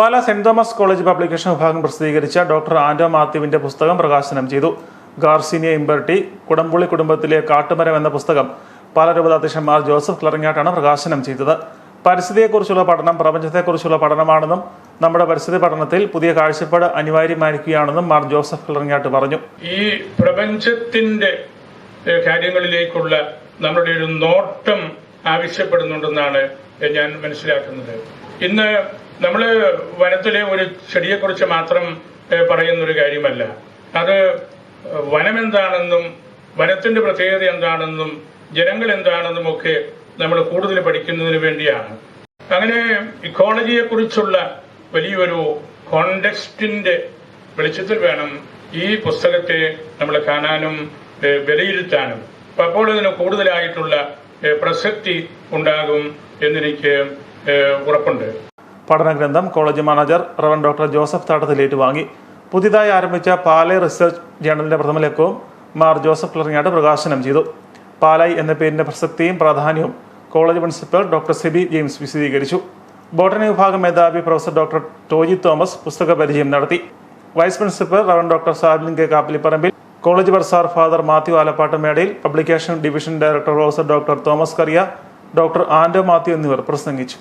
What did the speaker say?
Pala Saint Thomas college publication വിഭാഗം പ്രസിദ്ധീകരിച്ച doctor Anto മാത്യുവിന്റെ പുസ്തകം പ്രകാശനം ചെയ്തു. ഗാർസിനിയ ഇമ്പർട്ടി കുടംപുള്ളി കുടുംബത്തിലെ കാട്ടുമരം എന്ന പുസ്തകം പാല രൂപതാധ്യക്ഷൻ മാർ ജോസഫ് ക്ലറിങ്ങാട്ടാണ് പ്രകാശനം ചെയ്തത്. പരിസ്ഥിതിയെക്കുറിച്ചുള്ള പഠനം പ്രപഞ്ചത്തെക്കുറിച്ചുള്ള പഠനമാണെന്നും നമ്മുടെ പരിസ്ഥിതി പഠനത്തിൽ പുതിയ കാഴ്ചപ്പാട് അനിവാര്യമായിരിക്കുകയാണെന്നും മാർ ജോസഫ് ക്ലറിങ്ങാട്ട് പറഞ്ഞു. ഈ പ്രപഞ്ചത്തിന്റെ കാര്യങ്ങളിലേക്കുള്ള നമ്മുടെ ഒരു നോട്ടം ആവശ്യപ്പെടുന്നുണ്ടെന്നാണ് ഞാൻ മനസ്സിലാക്കുന്നത്. ഇന്ന് നമ്മൾ വനത്തിലെ ഒരു ചെടിയെക്കുറിച്ച് മാത്രം പറയുന്നൊരു കാര്യമല്ല. അത് വനം എന്താണെന്നും വനത്തിന്റെ പ്രത്യേകത എന്താണെന്നും ജനങ്ങൾ എന്താണെന്നും ഒക്കെ നമ്മൾ കൂടുതൽ പഠിക്കുന്നതിന് വേണ്ടിയാണ്. അങ്ങനെ ഇക്കോളജിയെ കുറിച്ചുള്ള വലിയൊരു കോണ്ടെക്സ്റ്റിന്റെ വെളിച്ചത്തിൽ വേണം ഈ പുസ്തകത്തെ നമ്മൾ കാണാനും വിലയിരുത്താനും. അപ്പോൾ ഇതിന് കൂടുതലായിട്ടുള്ള പ്രസക്തി ഉണ്ടാകും എന്നെനിക്ക് ഉറപ്പുണ്ട്. പഠനഗ്രന്ഥം college manager Rev doctor Joseph Thattathil ഏറ്റുവാങ്ങി പുതിയതായി ആരംഭിച്ച പാലൈ റിസർച്ച് ജേണലിന്റെ പ്രഥമ ലക്കവും മാർ ജോസഫ് ക്ലറിങ്ങാട്ട് പ്രകാശനം ചെയ്തു. പാലായ് എന്ന പേരിന്റെ പ്രസക്തിയും പ്രാധാന്യവും college principal doctor Seby James വിശദീകരിച്ചു. ബോട്ടണി വിഭാഗം മേധാവി പ്രൊഫസർ ഡോക്ടർ ടോജി തോമസ് പുസ്തക പരിചയം നടത്തി. Vice principal Rev doctor Sabin K Kappilipparambil college bursar father Mathew Alappattu Medayil publication division director professor doctor Thomas Kariya doctor Ando Mathew എന്നിവർ പ്രസംഗിച്ചു.